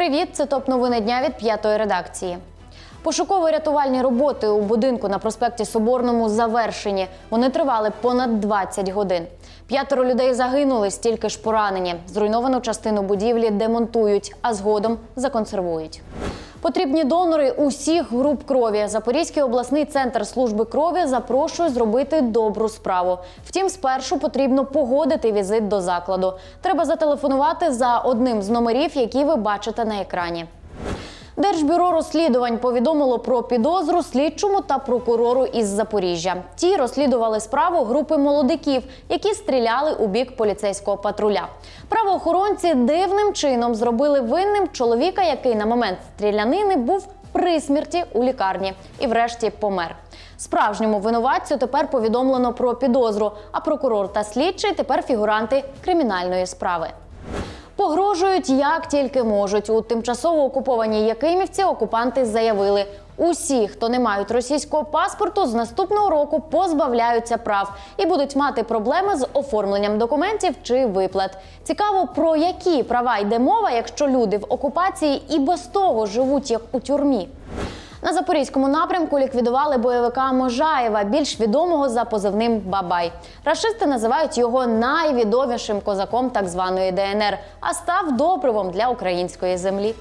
Привіт, це топ новини дня від п'ятої редакції. Пошуково-рятувальні роботи у будинку на проспекті Соборному завершені. Вони тривали понад 20 годин. П'ятеро людей загинули, стільки ж поранені. Зруйновану частину будівлі демонтують, а згодом законсервують. Потрібні донори усіх груп крові. Запорізький обласний центр служби крові запрошує зробити добру справу. Втім, спершу потрібно погодити візит до закладу. Треба зателефонувати за одним з номерів, які ви бачите на екрані. Держбюро розслідувань повідомило про підозру слідчому та прокурору із Запоріжжя. Ті розслідували справу групи молодиків, які стріляли у бік поліцейського патруля. Правоохоронці дивним чином зробили винним чоловіка, який на момент стрілянини був при смерті у лікарні і, врешті, помер. Справжньому винуватцю тепер повідомлено про підозру, а прокурор та слідчий тепер фігуранти кримінальної справи. Погрожують як тільки можуть. У тимчасово окупованій Якимівці окупанти заявили: усі, хто не мають російського паспорту, з наступного року позбавляються прав і будуть мати проблеми з оформленням документів чи виплат. Цікаво, про які права йде мова, якщо люди в окупації і без того живуть як у тюрмі. На запорізькому напрямку ліквідували бойовика Можаєва, більш відомого за позивним Бабай. Рашисти називають його найвідомішим козаком так званої ДНР, а став добривом для української землі.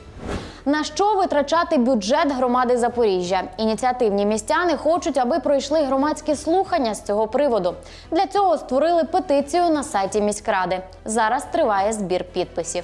На що витрачати бюджет громади Запоріжжя? Ініціативні містяни хочуть, аби пройшли громадські слухання з цього приводу. Для цього створили петицію на сайті міськради. Зараз триває збір підписів.